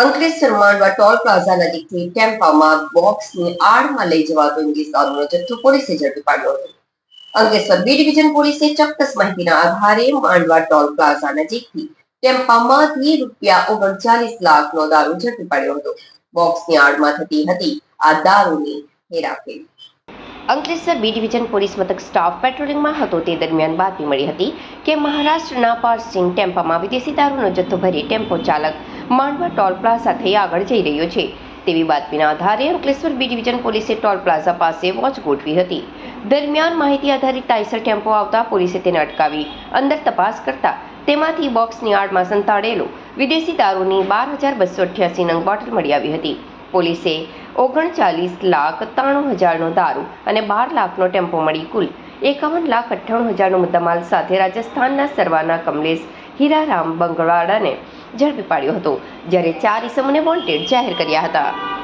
અંકલેશ્વર માંડવા toll plaza નજીકથી ટેમ્પામાં બોક્સની આડમાં લઈ જવાતો ઇંગ્લિશ દારૂનો જથ્થો પોલીસે ઝડપી પાડ્યો હતો. અંકલેશ્વર બી ડિવિઝન પોલીસે ચોક્કસ માહિતીના આધારે માંડવા ટોલ પ્લાઝા નજીકથી ટેમ્પામાંથી રૂપિયા ઓગણચાલીસ લાખનો દારૂ ઝડપી પાડ્યો હતો. બોક્સની આડમાં થતી હતી આ દારૂની હેરાફેરી. અંકલેશ્વર બી ડિવિઝન પોલીસ મથક સ્ટાફ પેટ્રોલિંગમાં હતો. તે દરમિયાન બાતમી મળી હતી કે મહારાષ્ટ્રના પારસિંગ ટેમ્પામાં વિદેશી દારૂનો જથ્થો ભરી ટેમ્પો ચાલક માંડવા ટોલ પ્લાઝા આગળ જઈ રહ્યો છે. તેવી બાતમીના આધારે અંકલેશ્વર બી ડિવિઝન પોલીસે ટોલ પ્લાઝા પાસે વોચ ગોઠવી હતી. દરમિયાન માહિતી આધારિત ટાઈસર ટેમ્પો આવતા પોલીસે તેને અટકાવી અંદર તપાસ કરતા તેમાંથી બોક્સની આડમાં સંતાડેલો વિદેશી દારૂની બાર હજાર બસો અઠ્યાસી નંગ બોટલ મળી આવી હતી. પોલીસે ઓગણચાલીસ લાખ ત્રાણું હજારનો દારૂ અને બાર લાખનો ટેમ્પો મળી કુલ એકાવન લાખ અઠ્ઠાણું હજારનો મુદ્દામાલ સાથે રાજસ્થાનના સરવાના કમલેશ હીરારામ બંગવાડાને ઝડપી પાડ્યો હતો જ્યારે ચાર ઇસમોને વોન્ટેડ જાહેર કર્યા હતા.